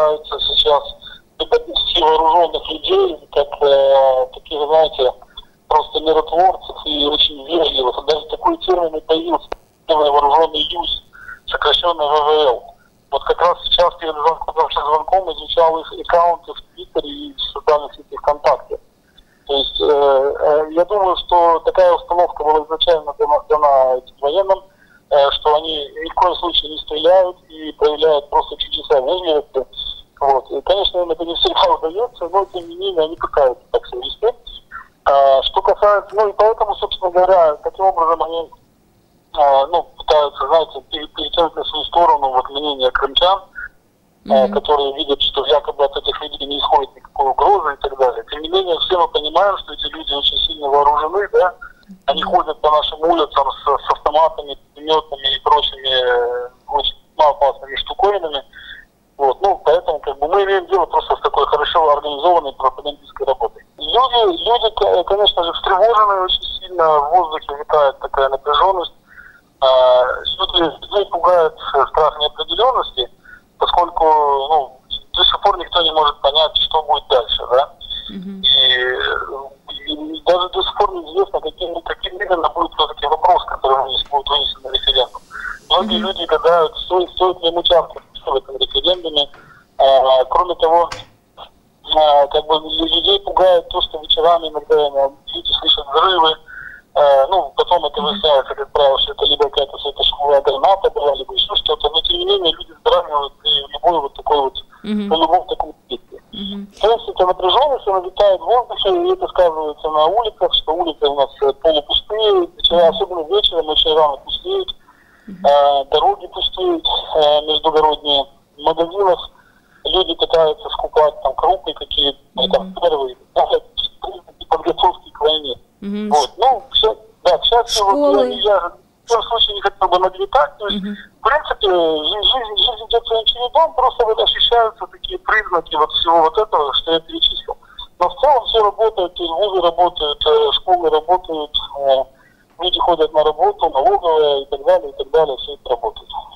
пытаются сейчас преподнести вооруженных людей, как э, таких, знаете, просто миротворцев и очень вежливых. Даже такой термин появился, вооруженный ЮЗ, сокращенно ВВЛ. Вот как раз сейчас перед звонком, звонком изучал их аккаунты в Твиттере и в социальных сетях ВКонтакте. То есть э, э, я думаю, что такая установка была изначально дана, дана этим военным, э, что они ни в коем случае не стреляют и проявляют просто чудеса вежливости. Конечно, им это не всегда удается, но тем не менее они пытаются так себя вести. А, что касается, ну и поэтому, собственно говоря, таким образом они а, ну, пытаются, знаете, перетянуть на свою сторону вот мнение крымчан, mm-hmm. которые видят, что якобы от этих людей не исходит никакой угрозы и так далее. Тем не менее, все мы понимаем, что эти люди очень сильно вооружены, да, они ходят по нашим улицам с, с автоматами, пулеметами и прочими э, очень опасными штуковинами. Вот, ну, поэтому как бы мы имеем дело просто с такой хорошо пропагандистской работой. Люди, люди, конечно же, встревожены очень сильно, в воздухе витает такая напряженность. А, люди, людей пугает страх неопределенности, поскольку ну, до сих пор никто не может понять, что будет дальше, да. Mm-hmm. И, и даже до сих пор неизвестно, каким, каким именно будет все-таки вопрос, который будет вынесен на референдум. Многие mm-hmm. люди гадают, стоит, стоит ли им участвовать в этом референдуме. А, кроме того, как бы людей пугает то, что вечерами иногда люди слышат взрывы, а, ну, потом это выясняется, как правило, что это либо какая-то светошумовая граната была, либо еще что-то, но тем не менее люди здравствуют при любой вот такой вот, mm-hmm. при любом таком действии. Mm-hmm. То есть эта напряженность, она витает в воздухе, и это сказывается на улицах, что улицы у нас э, полупустые, вечера, особенно вечером очень рано пустеют, mm-hmm. а, дороги пустеют междугородние, в магазинах люди пытаются скупать там крупы какие-то, mm-hmm. там первые, подготовки к войне. Mm-hmm. Вот, ну, все, да, к счастью, вот я, я в том случае не хотел бы нагнетать, то есть, mm-hmm. в принципе, жизнь, жизнь идет своим чередом, просто вот ощущаются такие признаки вот всего вот этого, что я перечислил. Но в целом все работает, то есть вузы работают, э, школы работают, э, люди ходят на работу, налоговая и так далее, и так далее, все это работает.